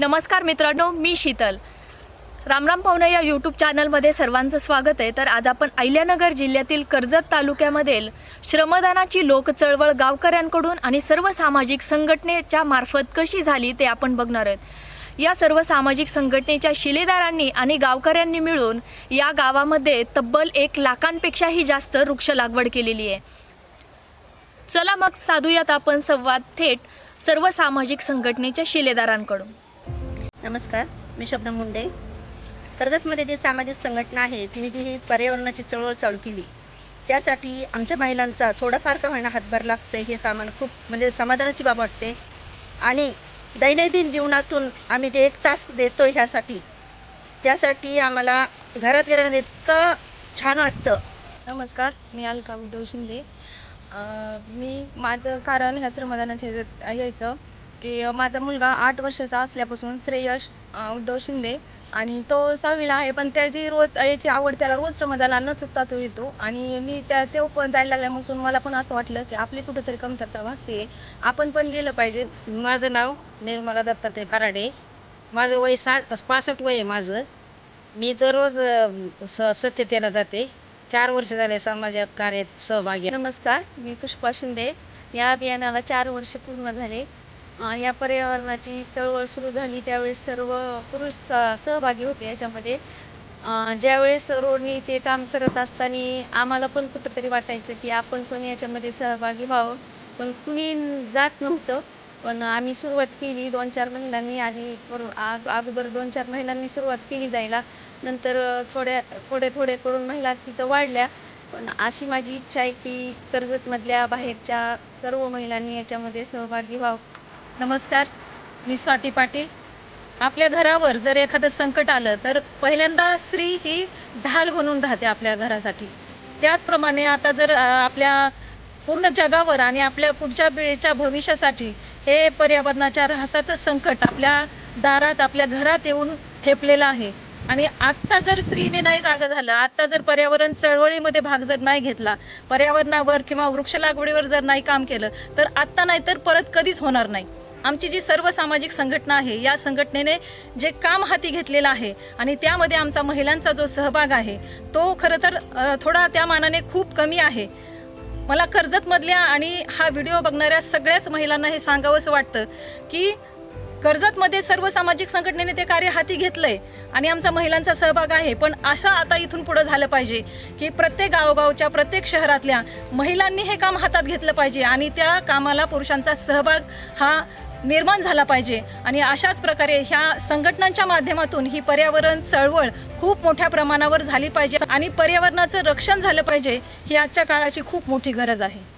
नमस्कार मित्रांनो मी शीतल. रामराम पाहुणा या यूट्यूब चॅनलमध्ये सर्वांचं स्वागत आहे. तर आज आपण अहिल्यानगर जिल्ह्यातील कर्जत तालुक्यामधील श्रमदानाची लोकचळवळ गावकऱ्यांकडून आणि सर्व सामाजिक संघटनेच्या मार्फत कशी झाली ते आपण बघणार आहोत. या सर्व सामाजिक संघटनेच्या शिलेदारांनी आणि गावकऱ्यांनी मिळून या गावामध्ये तब्बल एक लाखांपेक्षाही जास्त वृक्ष लागवड केलेली आहे. चला मग साधूयात आपण संवाद थेट सर्व सामाजिक संघटनेच्या शिलेदारांकडून. नमस्कार मी शब्द मुंडे. कर्जतमध्ये जी सामाजिक संघटना आहे तिने जी ही पर्यावरणाची चळवळ चालू केली त्यासाठी आमच्या महिलांचा थोडाफार का होईना हातभार लागतोय हे सामान खूप म्हणजे समाधानाची बाब वाटते. आणि दैनंदिन जीवनातून आम्ही जे एक तास देतो ह्यासाठी त्यासाठी आम्हाला घरात गेल्यानंतर इतकं छान वाटतं. नमस्कार मी अलका उद्धव शिंदे. मी माझं कारण ह्या श्रमदानाच्या यायचं. की माझा मुलगा आठ वर्षाचा असल्यापासून श्रेयश उद्धव शिंदे आणि तो सहावीला आहे. पण त्याची रोज याची आवड त्याला रोज श्रमदानाला न चुकता तो येतो. आणि मी त्या तो पण जायला लागल्यापासून मला पण असं वाटलं की आपली कुठंतरी कमतरता भासते. आपण पण गेलं पाहिजे. माझं नाव निर्मला दत्तात्रय फराडे. माझं वय साठ पासष्ट वय आहे माझं. मी दररोज रोज स स्वच्छतेला जाते. चार वर्ष झाले समाजात कार्यात सहभागी नमस्कार. मी पुष्पा शिंदे. या अभियानाला चार वर्ष पूर्ण झाले. या पर्यावरणाची चळवळ सुरू झाली त्यावेळेस सर्व पुरुष स- सहभागी होते याच्यामध्ये. ज्यावेळेस रोडनी ते काम करत असताना आम्हाला पण कुठंतरी वाटायचं की आपण पण याच्यामध्ये सहभागी व्हावं. पण कुणी जात नव्हतं. पण आम्ही सुरुवात केली दोन चार महिलांनी आधी करून आग- अगोदर दोन चार महिलांनी सुरुवात केली जायला. नंतर थोड्या थोडे थोडे करून महिला तिथं वाढल्या. पण अशी माझी इच्छा आहे की कर्जतमधल्या बाहेरच्या सर्व महिलांनी याच्यामध्ये सहभागी व्हावं. नमस्कार मी स्वाती पाटील. आपल्या घरावर जर एखादं संकट आलं तर पहिल्यांदा स्त्री ही ढाल बनून राहते आपल्या घरासाठी. त्याचप्रमाणे आता जर आपल्या पूर्ण जगावर आणि आपल्या पुढच्या पिढीच्या भविष्यासाठी हे पर्यावरणाच्या ऱ्हासाचं संकट आपल्या दारात आपल्या घरात येऊन ठेपलेलं आहे. आणि आत्ता जर स्त्रीने नाही जागं झालं आत्ता जर पर्यावरण चळवळीमध्ये भाग जर नाही घेतला पर्यावरणावर किंवा वृक्ष लागवडीवर जर नाही काम केलं तर आत्ता नाही तर परत कधीच होणार नाही. आमची जी सर्व सामाजिक संघटना आहे या संघटनेने जे काम हाती घेतलेलं आहे आणि त्यामध्ये आमचा महिलांचा जो सहभाग आहे तो खरं तर थोडा त्या मानाने खूप कमी आहे. मला कर्जतमधल्या आणि हा व्हिडिओ बघणाऱ्या सगळ्याच महिलांना हे सांगावंसं वाटतं की कर्जतमध्ये सर्व सामाजिक संघटनेने ते कार्य हाती घेतलंय आणि आमचा महिलांचा सहभाग आहे. पण असं आता इथून पुढं झालं पाहिजे की प्रत्येक गावगावच्या प्रत्येक शहरातल्या महिलांनी हे काम हातात घेतलं पाहिजे आणि त्या कामाला पुरुषांचा सहभाग हा निर्माण झाला पाहिजे. आणि अशाच प्रकारे ह्या संघटनांच्या माध्यमातून ही पर्यावरण चळवळ खूप मोठ्या प्रमाणावर झाली पाहिजे आणि पर्यावरणाचं रक्षण झालं पाहिजे ही आजच्या काळाची खूप मोठी गरज आहे.